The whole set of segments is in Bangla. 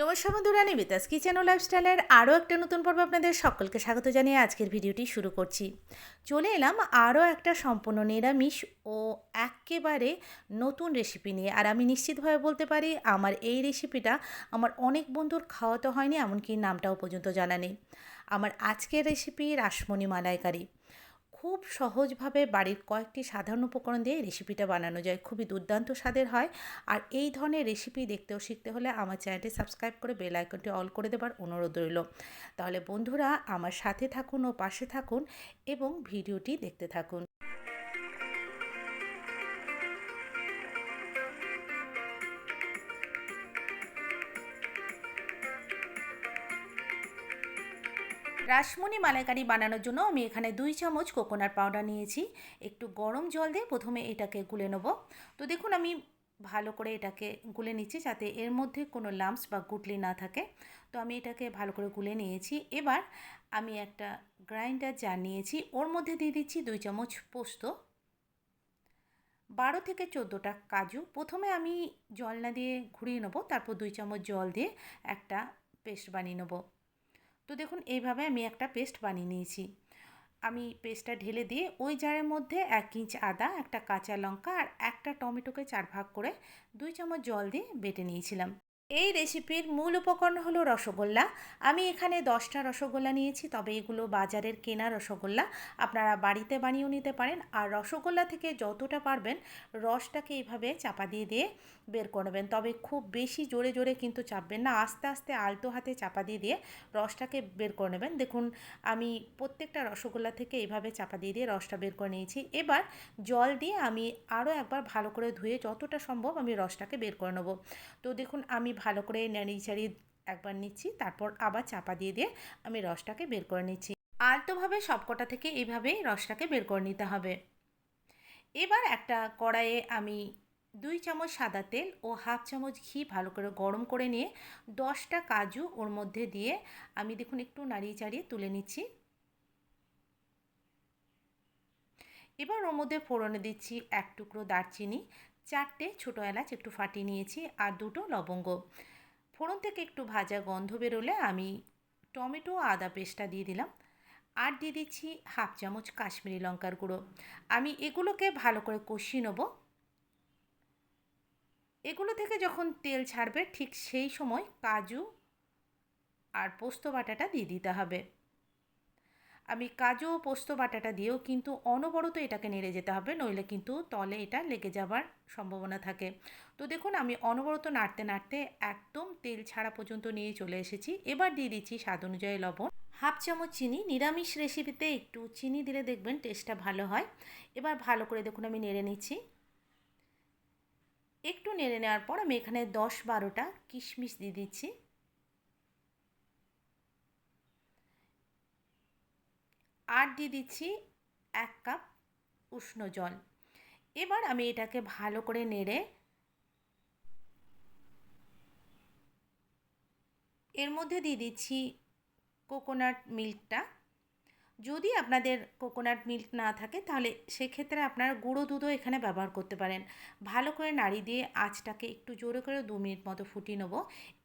নমস্কার বন্ধুরা নিবিতাস কিচেন ও লাইফস্টাইলের আরও একটা নতুন পর্ব আপনাদের সকলকে স্বাগত জানিয়ে আজকের ভিডিওটি শুরু করছি। চলে এলাম আরও একটা সম্পূর্ণ নিরামিষ ও একেবারে নতুন রেসিপি নিয়ে। আর আমি নিশ্চিতভাবে বলতে পারি, আমার এই রেসিপিটা আমার অনেক বন্ধুর খাওয়াতে হয়নি, এমনকি নামটাও পর্যন্ত জানা নেই। আমার আজকের রেসিপি রাসমণি মালাইকারি। খুব সহজভাবে বাড়ির কয়েকটি সাধারণ উপকরণ দিয়ে রেসিপিটা বানানো যায়। খুবই দুর্দান্ত স্বাদের হয়। আর এই ধরনের রেসিপি দেখতেও শিখতে হলে আমার চ্যানেলটি সাবস্ক্রাইব করে বেল আইকনটি অল করে দেবার অনুরোধ রইল। তাহলে বন্ধুরা আমার সাথে থাকুন ও পাশে থাকুন এবং ভিডিওটি দেখতে থাকুন। রাসমণি মালাইকারি বানানোর জন্য আমি এখানে দুই চামচ কোকোনাট পাউডার নিয়েছি। একটু গরম জল দিয়ে প্রথমে এটাকে গুলে নেব। তো দেখুন, আমি ভালো করে এটাকে গুলে নিচ্ছি যাতে এর মধ্যে কোনো লাম্পস বা গুটলি না থাকে। তো আমি এটাকে ভালো করে গুলে নিয়েছি। এবার আমি একটা গ্রাইন্ডার জার নিয়েছি। ওর মধ্যে দিয়ে দিচ্ছি দুই চামচ পোস্ত। বারো থেকে চোদ্দোটা কাজু। প্রথমে আমি জল না দিয়ে ঘুরিয়ে নেব। তারপর দুই চামচ জল দিয়ে একটা পেস্ট বানিয়ে নেব। তো দেখুন, এইভাবে আমি একটা পেস্ট বানিয়ে নিয়েছি। আমি পেস্টটা ঢেলে দিয়ে ওই জারের মধ্যে এক ইঞ্চ আদা, একটা কাঁচা লঙ্কা আর একটা টমেটোকে চার ভাগ করে দুই চামচ জল দিয়ে বেটে নিয়েছিলাম। এই রেসিপির মূল উপকরণ হলো রসগোল্লা। আমি এখানে দশটা রসগোল্লা নিয়েছি, তবে এগুলো বাজারের কেনা রসগোল্লা। আপনারা বাড়িতে বানিয়েও নিতে পারেন। আর রসগোল্লা থেকে যতটা পারবেন, রসটাকে এইভাবে চাপা দিয়ে দিয়ে বের করবেন তবে খুব বেশি জোরে জোরে কিন্তু চাপবেন না, আস্তে আস্তে আলতো হাতে চাপা দিয়ে দিয়ে রসটাকে বের করে নেবেন। দেখুন, আমি প্রত্যেকটা রসগোল্লা থেকে এইভাবে চাপা দিয়ে দিয়ে রসটা বের করে নিয়েছি। এবার জল দিয়ে আমি আরও একবার ভালো করে ধুয়ে যতটা সম্ভব আমি রসটাকে বের করে নেব। তো দেখুন, আমি ভালো করে নাড়ি চাড়িয়ে একবার নিচ্ছি, তারপর আবার চাপা দিয়ে দিয়ে আমি রসটাকে বের করে নিচ্ছি। আলতোভাবে সবকটা থেকে এইভাবেই রসটাকে বের করে নিতে হবে। এবার একটা কড়াইয়ে আমি দুই চামচ সাদা তেল ও হাফ চামচ ঘি ভালো করে গরম করে নিয়ে দশটা কাজু ওর মধ্যে দিয়ে আমি দেখুন একটু নাড়িয়ে চাড়িয়ে তুলে নিচ্ছি। এবার ওর মধ্যে ফোড়নে দিচ্ছি এক টুকরো দারচিনি চারটে ছোটো এলাচ একটু ফাটিয়ে নিয়েছি আর দুটো লবঙ্গ। ফোড়ন থেকে একটু ভাজা গন্ধ বেরোলে আমি টমেটো আদা পেস্টটা দিয়ে দিলাম। আর দিয়ে দিচ্ছি হাফ চামচ কাশ্মীরি লঙ্কার গুঁড়ো। আমি এগুলোকে ভালো করে কষিয়ে নেব। এগুলো থেকে যখন তেল ছাড়বে ঠিক সেই সময় কাজু আর পোস্ত বাটাটা দিয়ে দিতে হবে। আমি কাজু ও পোস্ত, বাটাটা দিয়েও কিন্তু অনবরত এটাকে নেড়ে যেতে হবে, নইলে কিন্তু তলে এটা লেগে যাবার সম্ভাবনা থাকে। তো দেখুন, আমি অনবরত নাড়তে নাড়তে একদম তেল ছাড়া পর্যন্ত নিয়ে চলে এসেছি। এবার দিয়ে দিচ্ছি স্বাদ অনুযায়ী লবণ। হাফ চামচ চিনি, নিরামিষ রেসিপিতে একটু চিনি দিলে দেখবেন টেস্টটা ভালো হয়। এবার ভালো করে দেখুন, আমি নেড়ে নিচ্ছি। একটু নেড়ে নেওয়ার পর আমি এখানে দশ বারোটা কিশমিশ দিয়ে দিচ্ছি। আর দিয়ে দিচ্ছি এক কাপ উষ্ণ জল। এবার আমি এটাকে ভালো করে নেড়ে এর মধ্যে দিয়ে দিচ্ছি কোকোনাট মিল্কটা যদি আপনাদের কোকোনাট মিল্ক না থাকে, তাহলে সেক্ষেত্রে আপনারা গুঁড়ো দুধও এখানে ব্যবহার করতে পারেন। ভালো করে নাড়ি দিয়ে আঁচটাকে একটু জোরে করে দু মিনিট মতো ফুটিয়ে নেব।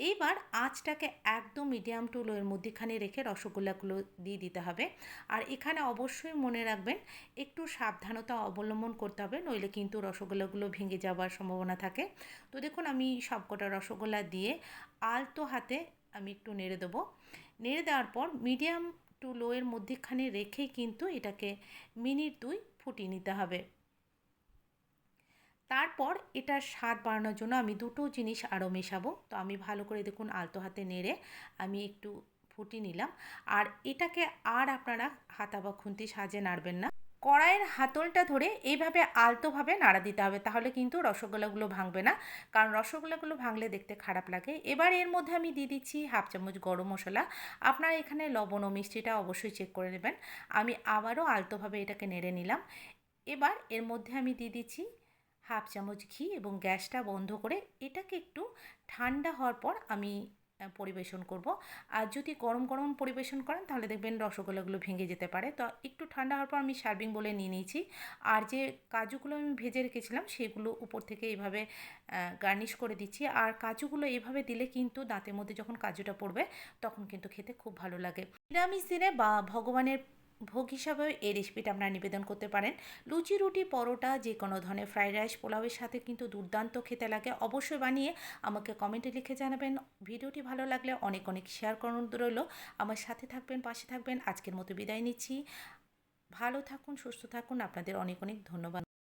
এইবার আঁচটাকে একদম মিডিয়াম টু লোয়ের মধ্যেখানে রেখে রসগোল্লাগুলো দিয়ে দিতে হবে। আর এখানে অবশ্যই মনে রাখবেন, একটু সাবধানতা অবলম্বন করতে হবে, নইলে কিন্তু রসগোল্লাগুলো ভেঙে যাওয়ার সম্ভাবনা থাকে। তো দেখুন, আমি সবকটা রসগোল্লা দিয়ে আলতো হাতে আমি একটু নেড়ে দেবো। নেড়ে দেওয়ার পর মিডিয়াম টু লোয়ের মধ্যেখানে রেখে কিন্তু এটাকে মিনিট দুই ফুটিয়ে নিতে হবে। তারপর এটার স্বাদ বাড়ানোর জন্য আমি দুটো জিনিস আরও মেশাবো। তো আমি ভালো করে দেখুন আলতো হাতে নেড়ে আমি একটু ফুটিয়ে নিলাম। আর এটাকে আর আপনারা হাতা বা খুন্তি সাজে নাড়বেন না। কড়াইয়ের হাতলটা ধরে এইভাবে আলতোভাবে নাড়া দিতে হবে। তাহলে কিন্তু রসগোল্লাগুলো ভাঙবে না, কারণ রসগোল্লাগুলো ভাঙলে দেখতে খারাপ লাগে। এবার এর মধ্যে আমি দিয়ে দিচ্ছি হাফ চামচ গরম মশলা। আপনারা এখানে লবণ ও মিষ্টিটা অবশ্যই চেক করে নেবেন। আমি আবারও আলতোভাবে এটাকে নেড়ে নিলাম। এবার এর মধ্যে আমি দিয়ে দিচ্ছি হাফ চামচ ঘি এবং গ্যাসটা বন্ধ করে এটাকে একটু ঠান্ডা হওয়ার পর আমি পরিবেশন করব। আর যদি গরম গরম পরিবেশন করেন, তাহলে দেখবেন রসগোল্লাগুলো ভেঙে যেতে পারে। তো একটু ঠান্ডা হওয়ার পর আমি সার্ভিং বলে নিয়ে নিয়েছি। আর যে কাজুগুলো আমি ভেজে রেখেছিলাম, সেগুলো উপর থেকে এইভাবে গার্নিশ করে দিচ্ছি। আর কাজুগুলো এভাবে দিলে কিন্তু দাঁতের মধ্যে যখন কাজুটা পড়বে, তখন কিন্তু খেতে খুব ভালো লাগে। নিরামিষ দিনে বা ভগবানের ভোগ হিসাবেও এই রেসিপিটা আপনারা নিবেদন করতে পারেন। লুচি, রুটি, পরোটা, যে কোনো ধরনের ফ্রাইড রাইস পোলাওয়ের সাথে কিন্তু দুর্দান্ত খেতে লাগে। অবশ্যই বানিয়ে আমাকে কমেন্টে লিখে জানাবেন। ভিডিওটি ভালো লাগলে অনেক অনেক শেয়ার করুন রইল। আমার সাথে থাকবেন, পাশে থাকবেন। আজকের মতো বিদায় নিচ্ছি। ভালো থাকুন, সুস্থ থাকুন। আপনাদের অনেক অনেক ধন্যবাদ।